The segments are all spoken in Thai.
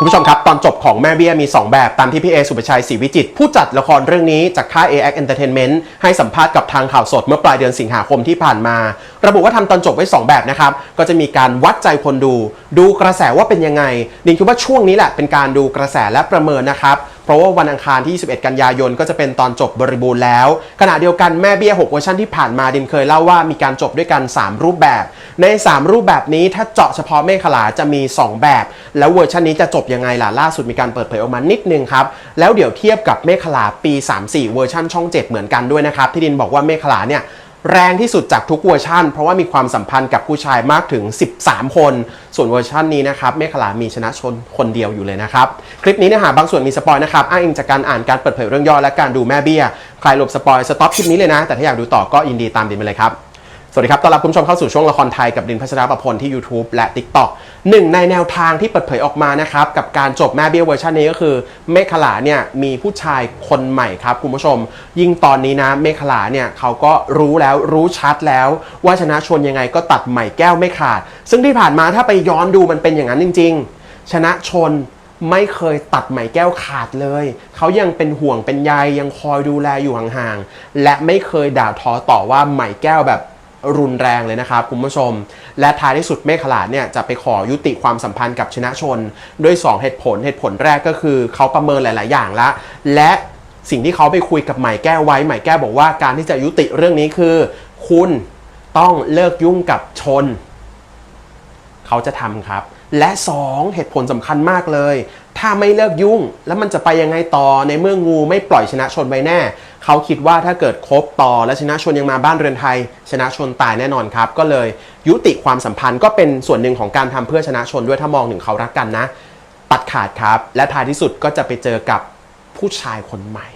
คุณผู้ชมครับ ตอนจบของแม่เบี้ยมี 2 แบบตามที่พี่เอสุปชัยศรีวิจิต ผู้จัดละครเรื่องนี้จากค่าย AX Entertainment ให้สัมภาษณ์กับทางข่าวสดเมื่อปลายเดือนสิงหาคมที่ผ่านมา ระบุว่าทำตอนจบไว้ 2 แบบนะครับ ก็จะมีการวัดใจคนดู ดูกระแสว่าเป็นยังไงนิ่คิดว่าช่วงนี้แหละเป็นการดูกระแสและประเมินนะครับ เพราะว่าวันอังคารที่ 21 กันยายนก็จะเป็นตอนจบบริบูรณ์แล้ว ขณะเดียวกันแม่เบี้ย 6 เวอร์ชันที่ผ่านมาดินเคยเล่าว่ามีการจบด้วยกัน 3 รูปแบบ ใน 3 รูปแบบนี้ถ้าเจาะเฉพาะเมฆขลาจะมี 2 แบบ แล้วเวอร์ชันนี้จะจบยังไงล่ะล่าสุดมีการเปิดเผยออกมานิดนึงครับแล้วเดี๋ยวเทียบกับเมฆขลาปี 34 เวอร์ชันช่อง 7 เหมือนกันด้วยนะครับที่ดินบอกว่าเมฆขลาเนี่ย แรงที่สุดจากทุกเวอร์ชันเพราะว่ามีความสัมพันธ์กับผู้ชายมากถึง 13 คน ส่วนเวอร์ชันนี้นะครับเมฆขลามีชนะชนคนเดียวอยู่เลยนะครับ คลิปนี้เนื้อหาบางส่วนมีสปอยนะครับ อ้างอิงจากการอ่านการเปิดเผยเรื่องย่อและการดูแม่เบี้ย ใครหลบสปอยสต็อปคลิปนี้เลยนะ แต่ถ้าอยากดูต่อก็ยินดีตามดินไปเลยครับ วัสดีครับ ต้อนรับคุณผู้ชมเข้าสู่ช่วงละครไทยกับดินพัชรประพลที่ YouTube และ TikTok หนึ่งในแนวทางที่เปิดเผยออกมานะครับ กับการจบแม่เบี้ยเวอร์ชันนี้ก็คือเมฆขลาเนี่ยมีผู้ชายคนใหม่ครับคุณผู้ชม ยิ่งตอนนี้นะเมฆขลาเนี่ยเขาก็รู้แล้วรู้ชัดแล้ว ว่าชนะชนยังไงก็ตัดใหม่แก้วไม่ขาด ซึ่งที่ผ่านมาถ้าไปย้อนดูมันเป็นอย่างนั้นจริง ๆ ชนะชนไม่เคยตัดไหมแก้วขาดเลย เขายังเป็นห่วงเป็นใยยังคอยดูแลอยู่ห่างๆ และไม่เคยด่าทอต่อว่าไหมแก้วแบบ รุนแรงเลยนะครับคุณผู้ชม และท้ายที่สุดเมฆขลาดเนี่ยจะไปขอยุติความสัมพันธ์กับชนะชน ด้วย 2 เหตุผลเหตุผลแรกก็คือเขาประเมินหลาย ๆ อย่างละ และสิ่งที่เขาไปคุยกับใหมแก้วไว้ใหมแก้วบอกว่าการที่จะยุติเรื่องนี้คือ คุณต้องเลิกยุ่งกับชน เขาจะทำครับ และ 2 เหตุผลสำคัญมากเลย ถ้าไม่เลิกยุ่ง แล้วมันจะไปยังไงต่อในเมื่องูไม่ปล่อยชนะชนไวแน่ เขาคิดว่าถ้าเกิดคบต่อและชนะชนยังมาบ้านเรือนไทย ชนะชนตายแน่นอนครับ ก็เลยยุติความสัมพันธ์ก็เป็นส่วนหนึ่งของการทำเพื่อชนะชนด้วยถ้ามองถึงเขารักกันนะ ตัดขาดครับ และท้ายที่สุดก็จะไปเจอกับผู้ชายคนใหม่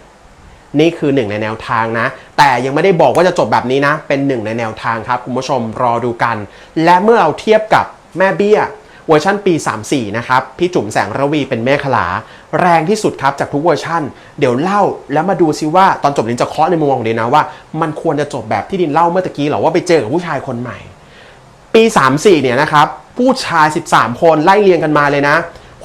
นี่คือหนึ่งในแนวทางนะ แต่ยังไม่ได้บอกว่าจะจบแบบนี้นะ เป็นหนึ่งในแนวทางครับคุณผู้ชมรอดูกัน และเมื่อเราเทียบกับแม่เบี้ย เวอร์ชันปี 34 นะครับ พี่จุ๋มแสงระวีเป็นแม่ขลา แรงที่สุดครับจากทุกเวอร์ชันเดี๋ยวเล่าแล้วมาดูซิว่าตอนจบดินจะเคาะในมุมมองของดินนะว่า มันควรจะจบแบบที่ดินเล่าเมื่อตะกี้หรอว่าไปเจอกับผู้ชายคนใหม่ ปี 34 เนี่ยนะครับผู้ชาย 13 คนไล่เรียงกันมาเลยนะ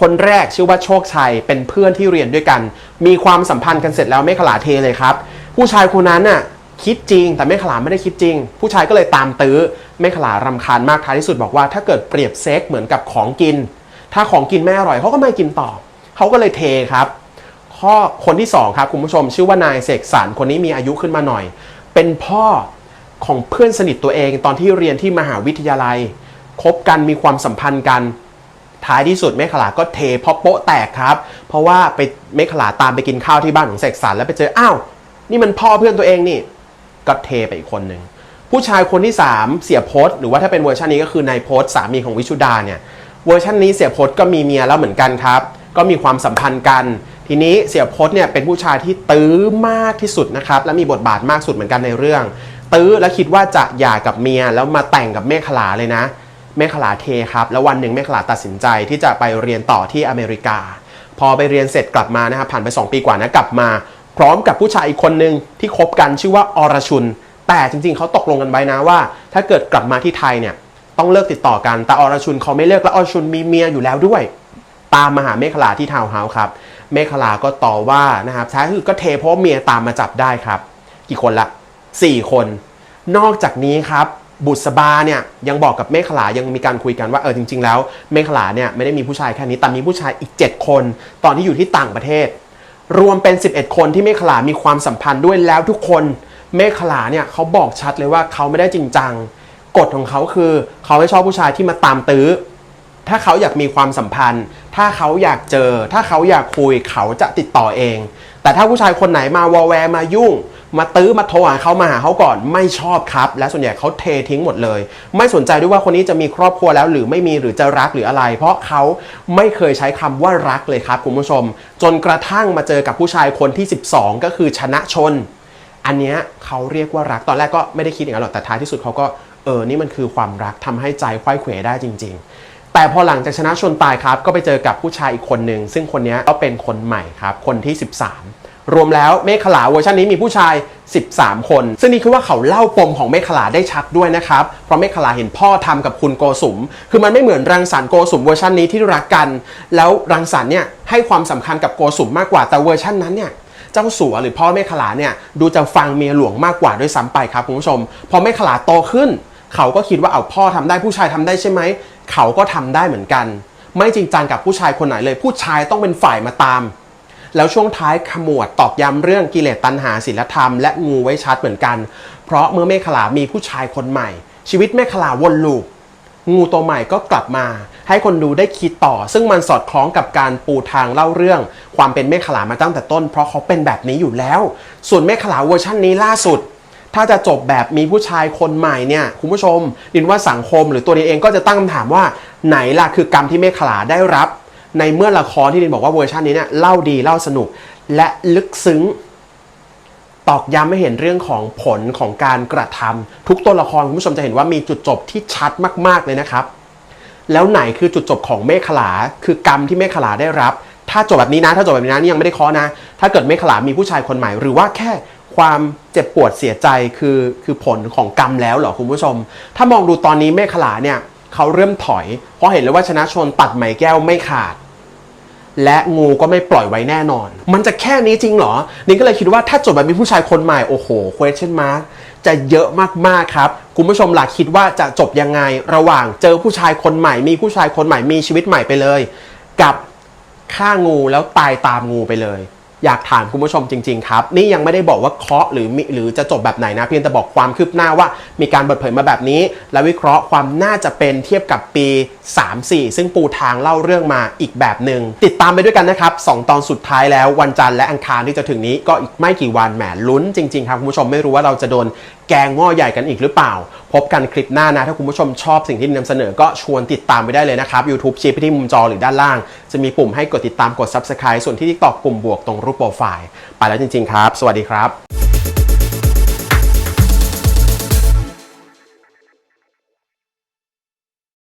คนแรกชื่อว่าโชคชัยเป็นเพื่อนที่เรียนด้วยกัน มีความสัมพันธ์กันเสร็จแล้วไม่ขลาเทเลยครับผู้ชายคนนั้นน่ะ คิดจริง แต่ไม่ขลาไม่ได้คิดจริง ผู้ชายก็เลยตามตื้อไม่ขลารำคาญมากท้ายที่สุดบอกว่า ถ้าเกิดเปรียบเซ็กเหมือนกับของกิน ถ้าของกินไม่อร่อยเขาก็ไม่กินต่อเขาก็เลยเทครับ ข้อคนที่สองครับคุณผู้ชม ชื่อว่านายเสกสรรคนนี้มีอายุขึ้นมาหน่อย เป็นพ่อของเพื่อนสนิทตัวเองตอนที่เรียนที่มหาวิทยาลัยคบกันมีความสัมพันธ์กันท้ายที่สุดเมฆขลาก็เทเพราะโป๊ะแตกครับ เพราะว่าไปเมฆขลาตามไปกินข้าวที่บ้านของเสกสรรแล้วไปเจออ้าวนี่มันพ่อเพื่อนตัวเองนี่ ก็เทไปอีกคนหนึ่งผู้ชายคนที่ 3 เสียโพสหรือว่าถ้าเป็นเวอร์ชันนี้ก็คือนายโพสสามีของวิชุดาเนี่ยเวอร์ชันนี้เสียโพสก็มีเมียแล้วเหมือนกันครับ ก็มีความสัมพันธ์กัน ทีนี้เสียโพสเนี่ยเป็นผู้ชายที่ตื้อมากที่สุดนะครับและมีบทบาทมากสุดเหมือนกันในเรื่อง ตื้อและคิดว่าจะหย่ากับเมียแล้วมาแต่งกับเมฆขลาเลยนะเมฆขลาเทครับแล้ววันหนึ่งเมฆขลาตัดสินใจที่จะไปเรียนต่อที่อเมริกา พอไปเรียนเสร็จกลับมานะครับผ่านไป 2 ปีกว่านะกลับมา พร้อมกับผู้ชายอีกคนหนึ่งที่คบกันชื่อว่าอรชุน แต่จริงๆ เขาตกลงกันไว้นะว่า ถ้าเกิดกลับมาที่ไทยเนี่ยต้องเลิกติดต่อกันแต่อรชุนเขาไม่เลิกและอรชุนมีเมียอยู่แล้วด้วย ตามมาหาเมฆลาที่ทาวน์เฮาส์ครับเมฆลาก็ต่อว่านะครับท้ายคือก็เทเพราะเมียตามมาจับได้ครับ กี่คนละ 4 คน นอกจากนี้ครับบุษบาเนี่ยยังบอกกับเมฆลายังมีการคุยกันว่าเออจริง ๆ แล้วเมฆลาเนี่ยไม่ได้มีผู้ชายแค่นี้แต่มีผู้ชายอีก 7 คน ตอนที่อยู่ที่ต่างประเทศ รวมเป็น 11 คนที่เมฆขลามีความสัมพันธ์ด้วยแล้วทุกคนเมฆขลาเนี่ยเขาบอกชัดเลยว่าเขาไม่ได้จริงจังกฎของเขาคือเขาไม่ชอบผู้ชายที่มาตามตื้อ ถ้าเขาอยากมีความสัมพันธ์ ถ้าเขาอยากเจอ ถ้าเขาอยากคุยเขาจะติดต่อเอง แต่ถ้าผู้ชายคนไหนมาวอแวร์มายุ่ง มาตื้อมาโทรหาเขามาหาเขาก่อนไม่ชอบครับ และส่วนใหญ่เขาเททิ้งหมดเลย ไม่สนใจด้วยว่าคนนี้จะมีครอบครัวแล้วหรือไม่มีหรือจะรักหรืออะไร เพราะเขาไม่เคยใช้คำว่ารักเลยครับคุณผู้ชม จนกระทั่งมาเจอกับผู้ชายคนที่ 12 ก็คือชนะชน อันเนี้ยเขาเรียกว่ารักตอนแรกก็ไม่ได้คิดอย่างนั้นหรอกแต่ท้ายที่สุดเขาก็เออนี่มันคือความรักทำให้ใจคว้ยเขวได้จริง ๆแต่พอหลังจากชนะชนตายครับ ก็ไปเจอกับผู้ชายอีกคนหนึ่ง ซึ่งคนนี้ก็เป็นคนใหม่ครับ คนที่ 13 รวมแล้วเมฆขลาเวอร์ชันนี้มีผู้ชาย 13 คน ซึ่งนี่คือว่าเขาเล่าปมของเมฆขลาได้ชัดด้วยนะครับ เพราะเมฆขลาเห็นพ่อทำกับคุณโกสุม คือมันไม่เหมือนรังสรรค์โกสุมเวอร์ชันนี้ที่รักกัน แล้วรังสรรค์เนี่ยให้ความสำคัญกับโกสุมมากกว่า แต่เวอร์ชันนั้นเนี่ยเจ้าสัวหรือพ่อเมฆขลาเนี่ยดูจะฟังเมียหลวงมากกว่าด้วยซ้ำไปครับคุณผู้ชม พอเมฆขลาโตขึ้น เขาก็คิดว่าเอาพ่อทำได้ผู้ชายทำได้ใช่ไหม เขาก็ทำได้เหมือนกัน ไม่จริงจังกับผู้ชายคนไหนเลย ผู้ชายต้องเป็นฝ่ายมาตาม แล้วช่วงท้ายขมวดตอกย้ำเรื่องกิเลสตัณหาศีลธรรมและงูไว้ชัดเหมือนกัน เพราะเมื่อเมฆขลามีผู้ชายคนใหม่ ชีวิตเมฆขลาวนลูปงูตัวใหม่ก็กลับมา ให้คนดูได้คิดต่อ ซึ่งมันสอดคล้องกับการปูทางเล่าเรื่อง ความเป็นเมฆขลามาตั้งแต่ต้น เพราะเขาเป็นแบบนี้อยู่แล้ว ส่วนเมฆขลาเวอร์ชั่นนี้ล่าสุด ถ้าจะจบแบบมีผู้ชายคนใหม่เนี่ยคุณผู้ชมดินว่าสังคมหรือตัวดินเองก็จะตั้งคำถามว่าไหนล่ะคือกรรมที่เมฆขลาได้รับ ในเมื่อละครที่ดินบอกว่าเวอร์ชันนี้เนี่ยเล่าดีเล่าสนุก และลึกซึ้งตอกย้ำให้เห็นเรื่องของผลของการกระทำทุกตัวละครคุณผู้ชมจะเห็นว่ามีจุดจบที่ชัดมาก ๆเลยนะครับ แล้วไหนคือจุดจบของเมฆขลา คือกรรมที่เมฆขลาได้รับ ถ้าจบแบบนี้นะ ถ้าจบแบบนี้นะนี่ยังไม่ได้คาะนะ ถ้าเกิดเมฆขลามีผู้ชายคนใหม่ หรือว่าแค่ความเจ็บปวดเสียใจคือคือผลของกรรมแล้วเหรอคุณผู้ชม ถ้ามองดูตอนนี้เมฆขลาเนี่ยเขาเริ่มถอยเพราะเห็นเลยว่าชนะชนตัดไหมแก้วไม่ขาด และงูก็ไม่ปล่อยไว้แน่นอน มันจะแค่นี้จริงเหรอ นิงก็เลยคิดว่าถ้าจบแบบมีผู้ชายคนใหม่โอ้โห question mark จะเยอะมากๆครับ คุณผู้ชมหลักคิดว่าจะจบยังไง ระหว่างเจอผู้ชายคนใหม่ มีผู้ชายคนใหม่มีชีวิตใหม่ไปเลย กับฆ่างูแล้วตายตามงูไปเลย อยากถามคุณผู้ชมจริง ๆ ครับ นี่ยังไม่ได้บอกว่าเคาะหรือมิหรือจะจบแบบไหนนะ เพียงแต่บอกความคืบหน้าว่ามีการเปิดเผยมาแบบนี้ และวิเคราะห์ความน่าจะเป็นเทียบกับปี 3-4 ซึ่งปูทางเล่าเรื่องมาอีกแบบหนึ่งติดตามไปด้วยกันนะครับสองตอนสุดท้ายแล้ววันจันทร์และอังคารที่จะถึงนี้ก็อีกไม่กี่วันแหมลุ้นจริงๆครับคุณผู้ชมไม่รู้ว่าเราจะโดน แกงหม้อใหญ่กันอีกหรือเปล่า พบกันคลิปหน้านะ ถ้าคุณผู้ชมชอบสิ่งที่นำเสนอก็ชวนติดตามไปได้เลยนะครับ YouTube ชี้ไปที่มุมจอหรือด้านล่าง จะมีปุ่มให้กดติดตามกด Subscribe ส่วนที่ TikTok ปุ่มบวกตรงรูปโปรไฟล์ ไปแล้วจริง ๆ ครับ สวัสดีครับ